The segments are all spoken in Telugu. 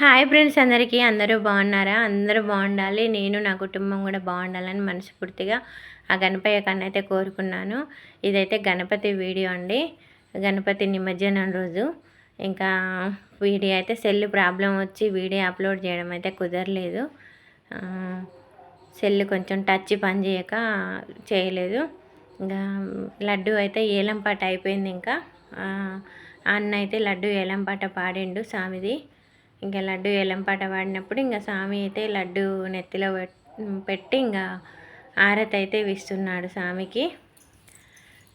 హాయ్ ఫ్రెండ్స్ అందరికీ అందరూ బాగున్నారా? అందరూ బాగుండాలి. నేను నా కుటుంబం కూడా బాగుండాలని మనస్ఫూర్తిగా ఆ గణపయ్య కన్నా అయితే కోరుకున్నాను. ఇదైతే గణపతి వీడియో అండి. గణపతి నిమజ్జనం రోజు. ఇంకా వీడియో అయితే సెల్ ప్రాబ్లం వచ్చి వీడియో అప్లోడ్ చేయడం అయితే కుదరలేదు. సెల్ కొంచెం టచ్ పని చేయక చేయలేదు. ఇంకా లడ్డు అయితే ఏలంపాట అయిపోయింది ఇంకా. అన్న అయితే లడ్డు ఏలంపాట పాడిండు స్వామిది. ఇంకా లడ్డు ఏలంపాట పాడినప్పుడు ఇంకా స్వామి అయితే లడ్డు నెత్తిలో పెట్టి ఇంకా ఆరతి అయితే ఇస్తున్నాడు స్వామికి.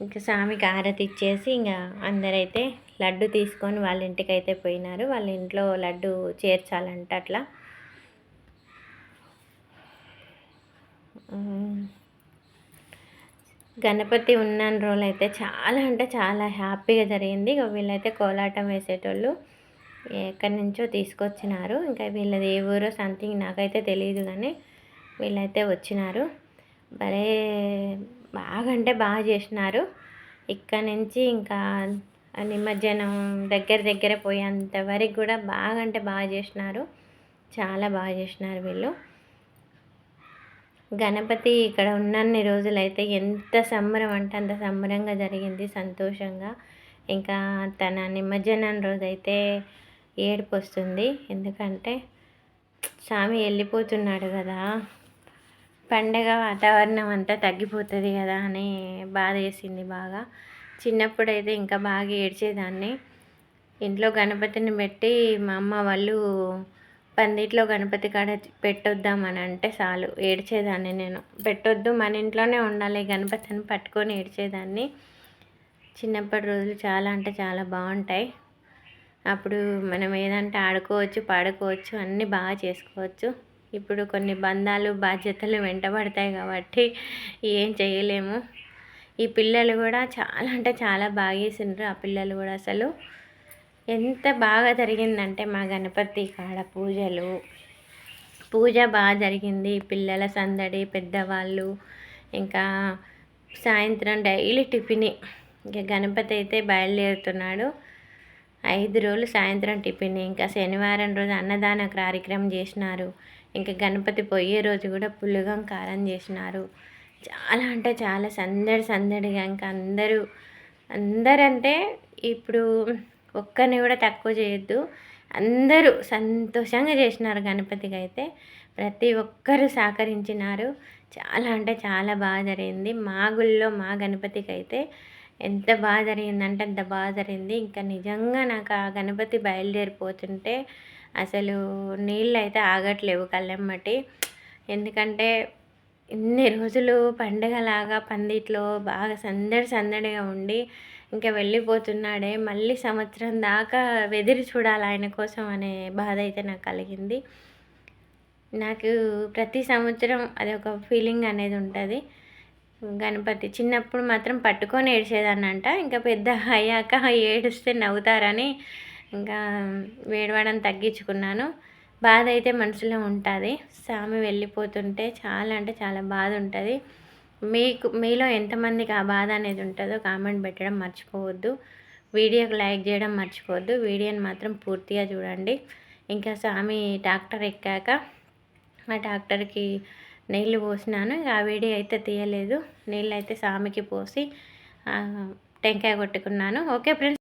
ఇంకా స్వామికి ఆరతి ఇచ్చేసి ఇంకా అందరైతే లడ్డు తీసుకొని వాళ్ళ ఇంటికి అయితే పోయినారు. వాళ్ళ ఇంట్లో లడ్డు చేర్చాలంట అట్లా. గణపతి ఉన్న రోజులు అయితే చాలా అంటే చాలా హ్యాపీగా జరిగింది. వీళ్ళైతే కోలాటం వేసేటోళ్ళు. ఎక్కడి నుంచో తీసుకొచ్చినారు. ఇంకా వీళ్ళది ఏ ఊరో సంథింగ్ నాకైతే తెలియదు కానీ వీళ్ళైతే వచ్చినారు. భలే బాగా అంటే బాగా చేసినారు. ఇక్కడ నుంచి ఇంకా నిమజ్జనం దగ్గర దగ్గర పోయేంత వరకు కూడా బాగా అంటే బాగా చేసినారు. చాలా బాగా చేసినారు వీళ్ళు. గణపతి ఇక్కడ ఉన్నన్ని రోజులైతే ఎంత సంబరం అంటే అంత సంబరంగా జరిగింది సంతోషంగా. ఇంకా తన నిమజ్జనం రోజైతే ఏడుపు వస్తుంది ఎందుకంటే స్వామి వెళ్ళిపోతున్నాడు కదా. పండగ వాతావరణం అంతా తగ్గిపోతుంది కదా అని బాధ వేసింది బాగా. చిన్నప్పుడైతే ఇంకా బాగా ఏడ్చేదాన్ని. ఇంట్లో గణపతిని పెట్టి మా అమ్మ వాళ్ళు పందిట్లో గణపతి కాడ పెట్టొద్దామని అంటే చాలు ఏడ్చేదాన్ని నేను. పెట్టొద్దు మన ఇంట్లోనే ఉండాలి గణపతిని పట్టుకొని ఏడ్చేదాన్ని. చిన్నప్పటి రోజులు చాలా అంటే చాలా బాగుంటాయి. అప్పుడు మనం ఏదంటే ఆడుకోవచ్చు పాడుకోవచ్చు అన్నీ బాగా చేసుకోవచ్చు. ఇప్పుడు కొన్ని బంధాలు బాధ్యతలు వెంటబడతాయి కాబట్టి ఏం చేయలేము. ఈ పిల్లలు కూడా చాలా అంటే చాలా బాగా చేసిండ్రు ఆ పిల్లలు కూడా అసలు. ఎంత బాగా జరిగిందంటే మా గణపతి కాడ పూజలు. పూజ బాగా జరిగింది. పిల్లల సందడి పెద్దవాళ్ళు ఇంకా సాయంత్రం డైలీ టిఫిన్. ఇక గణపతి అయితే బయలుదేరుతున్నాడు. ఐదు రోజులు సాయంత్రం టిఫిన్. ఇంకా శనివారం రోజు అన్నదాన కార్యక్రమం చేసినారు. ఇంకా గణపతి పోయే రోజు కూడా పులుగం కారం చేసినారు. చాలా అంటే చాలా సందడి సందడిగా ఇంకా అందరూ అందరంటే ఇప్పుడు ఒక్కరిని కూడా తక్కువ చేయొద్దు. అందరూ సంతోషంగా చేసినారు గణపతికి అయితే. ప్రతి ఒక్కరు సహకరించినారు. చాలా అంటే చాలా బాగా జరిగింది. మా గుళ్ళో మా గణపతికి అయితే ఎంత బాగా జరిగిందంటే అంత బాగా జరిగింది ఇంకా నిజంగా నాకు ఆ గణపతి బయలుదేరిపోతుంటే అసలు నీళ్ళు అయితే ఆగట్లేవు కళ్ళెమ్మటి. ఎందుకంటే ఇన్ని రోజులు పండగలాగా పందిట్లో బాగా సందడి సందడిగా ఉండి ఇంకా వెళ్ళిపోతున్నాడే. మళ్ళీ సంవత్సరం దాకా వెదిరి చూడాలి ఆయన కోసం అనే బాధ అయితే నాకు కలిగింది. నాకు ప్రతి సంవత్సరం అది ఒక ఫీలింగ్ అనేది ఉంటుంది. గణపతి చిన్నప్పుడు మాత్రం పట్టుకొని ఏడ్చేదానంట ఇంకా పెద్ద అయ్యాక ఏడిస్తే నవ్వుతారని ఇంకా వేడవడం తగ్గించుకున్నాను. బాధ అయితే మనసులో ఉంటుంది. స్వామి వెళ్ళిపోతుంటే చాలా అంటే చాలా బాధ ఉంటుంది. మీకు మీలో ఎంతమందికి ఆ బాధ అనేది ఉంటుందో కామెంట్ పెట్టడం మర్చిపోవద్దు. వీడియోకి లైక్ చేయడం మర్చిపోవద్దు. వీడియోని మాత్రం పూర్తిగా చూడండి. ఇంకా స్వామి ట్రాక్టర్ ఎక్కాక ఆ ట్రాక్టర్కి నీళ్ళు పోసినాను. ఆ వేడి అయితే తీయలేదు. నీళ్ళు అయితే సామికి పోసి టెంకాయ కొట్టుకున్నాను. Okay friends.